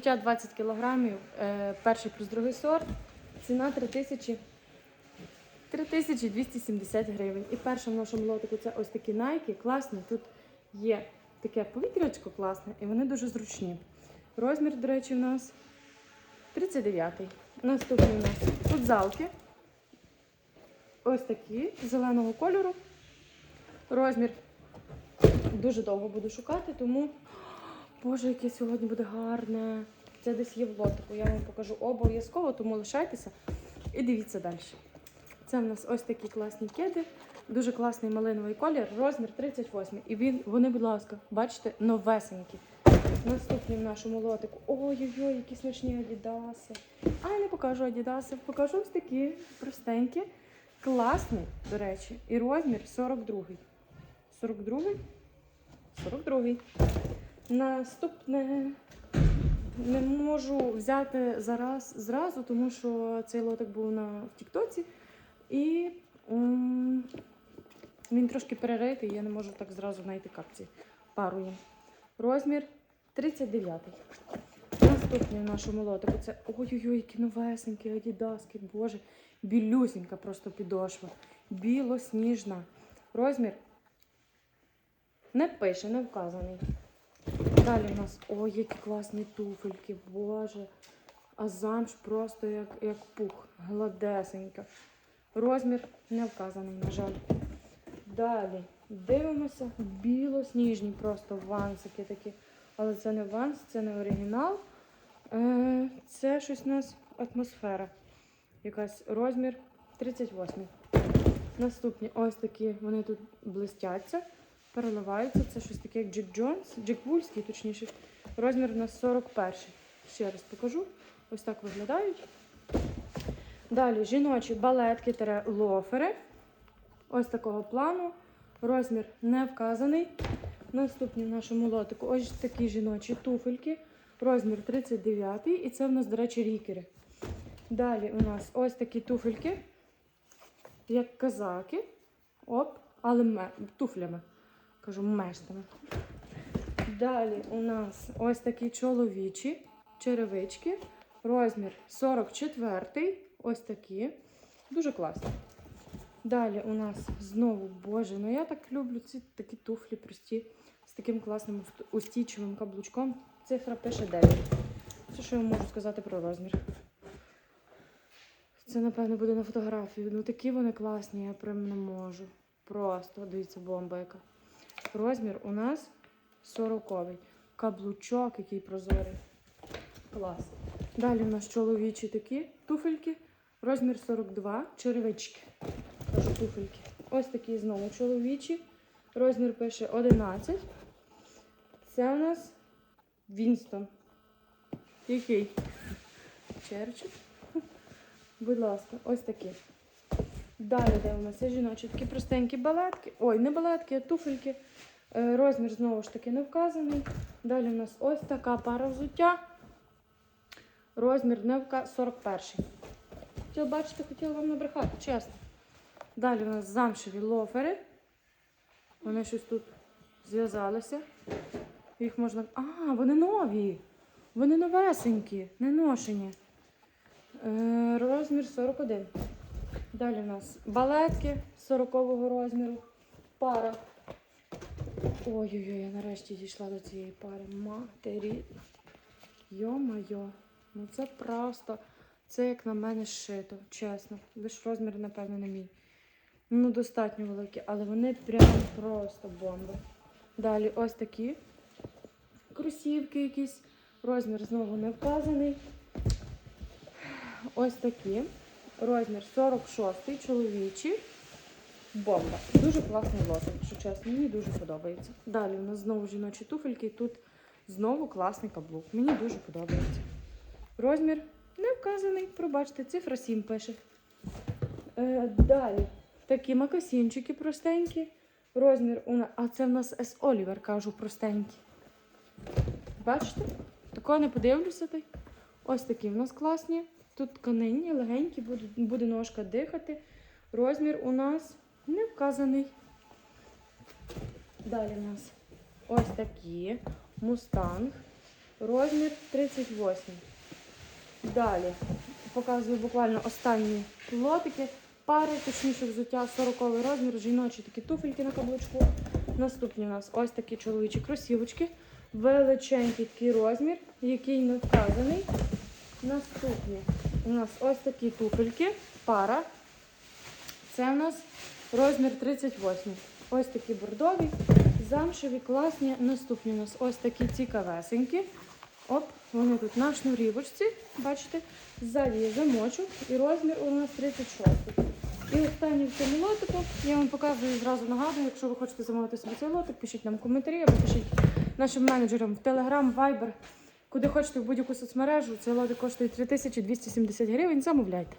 Життя 20 кілограмів, е, перший плюс другий сорт. Ціна 3000 3270 гривень. І перше в нашому лотику це ось такі найки. Класні. Тут є таке повітрячко класне, і вони дуже зручні. Розмір, до речі, у нас 39-й. Наступний у нас футзалки. Ось такі зеленого кольору. Розмір дуже довго буду шукати, тому Боже, яке сьогодні буде гарне. Це десь є в лотику. Я вам покажу обов'язково, тому лишайтеся і дивіться далі. Це в нас ось такі класні кеди. Дуже класний малиновий колір, розмір 38. І він, вони, будь ласка, бачите, новесенькі. Наступні в нашому лотику. Ой-ой-ой, які смачні адідаси. А я не покажу адідаси, покажу ось такі простенькі. Класний, до речі, і розмір 42. 42? 42. Наступне не можу взяти зараз зразу, тому що цей лотик був на Тіктоці. І м, він трошки переритий, я не можу так зразу знайти капці. Пару. Розмір 39. Наступний в нашому лотику це ой-ой-ой, які новесенькі, адідаски, боже, білюсінька просто підошва. Білосніжна. Розмір не пише, не вказаний. Далі у нас ой, які класні туфельки, боже. А замш просто як, як пух, гладесенька. Розмір не вказаний, на жаль. Далі дивимося, білосніжні просто вансики такі. Але це не ванс, це не оригінал. Е, це щось у нас атмосфера. Якась розмір 38. Наступні ось такі, вони тут блистяться, переливаються. Це щось таке, як Джек Джонс, Джек Вульський, точніше. Розмір у нас 41. Ще раз покажу. Ось так виглядають. Далі жіночі балетки лофери. Ось такого плану. Розмір не вказаний. Наступні в нашому лотику ось такі жіночі туфельки. Розмір 39 і це в нас, до речі, рікери. Далі у нас ось такі туфельки, як казаки. Оп, але туфлями. Кажу, мештами. Далі у нас ось такі чоловічі черевички. Розмір 44. Ось такі. Дуже класні. Далі у нас знову, боже, ну я так люблю ці такі туфлі прості з таким класним устійчивим каблучком. Цифра пише 9. Це що я можу сказати про розмір. Це, напевно, буде на фотографії. Ну такі вони класні, я прям не можу. Просто дивіться, бомба яка. Розмір у нас 40-й. Каблучок, який прозорий. Клас. Далі у нас чоловічі такі туфельки. Розмір 42, черевички. Кажу туфельки. Ось такі знову чоловічі. Розмір пише 11. Це у нас Вінстон. Який? Черчик. Будь ласка, ось такі. Далі дивимося жіночі такі простенькі балетки. Ой, не балетки, а туфельки. Е, Розмір знову ж таки не вказаний. Далі у нас ось така пара взуття. Розмір не вка... 41. Хотіла бачити, хотіла вам набрехати, чесно. Далі у нас замшеві лофери. Вони щось тут зв'язалися. Їх можна. А, вони нові. Вони новесенькі, не ношені. Е, розмір 41. Далі у нас балетки 40-го розміру. Пара. Ой-ой-ой, я нарешті дійшла до цієї пари. Матері. Йо-майо. Ну це просто. Це як на мене зшито, чесно. Лиш розмір, напевно, не мій. Ну, достатньо великі, але вони прям просто бомба. Далі ось такі кросівки якісь. Розмір знову не вказаний. Ось такі. Розмір 46 чоловічий. Бомба. Дуже класний лотик, якщо чесно, мені дуже подобається. Далі у нас знову жіночі туфельки. Тут знову класний каблук. Мені дуже подобається. Розмір не вказаний, пробачте, цифра 7 пише. Е, далі такі макасінчики простенькі. Розмір у нас. А це в нас С. Олівер, кажу, простенькі. Бачите? Такого не подивлюся. Ось такі в нас класні. Тут тканинні, легенькі, буде, ножка дихати. Розмір у нас не вказаний. Далі у нас ось такі. Мустанг. розмір 38. Далі показую буквально останні лотики. Пари, точніше взуття 40 розмір, жіночі такі туфельки на каблучку. Наступні у нас ось такі чоловічі кросівочки. Величенький такий розмір, який не вказаний. Наступні у нас ось такі туфельки, пара. Це у нас розмір 38. Ось такі бордові, замшеві, класні. Наступні у нас ось такі цікавесенькі. Оп, вони тут на шнурівочці, бачите, ззаді є замочок і розмір у нас 36. І останній в цьому лотику я вам показую зразу нагадую, якщо ви хочете замовити собі цей лотик, пишіть нам коментарі або пишіть нашим менеджерам в Telegram, Viber, куди хочете в будь-яку соцмережу. це лоди коштує 3270 гривень. Замовляйте.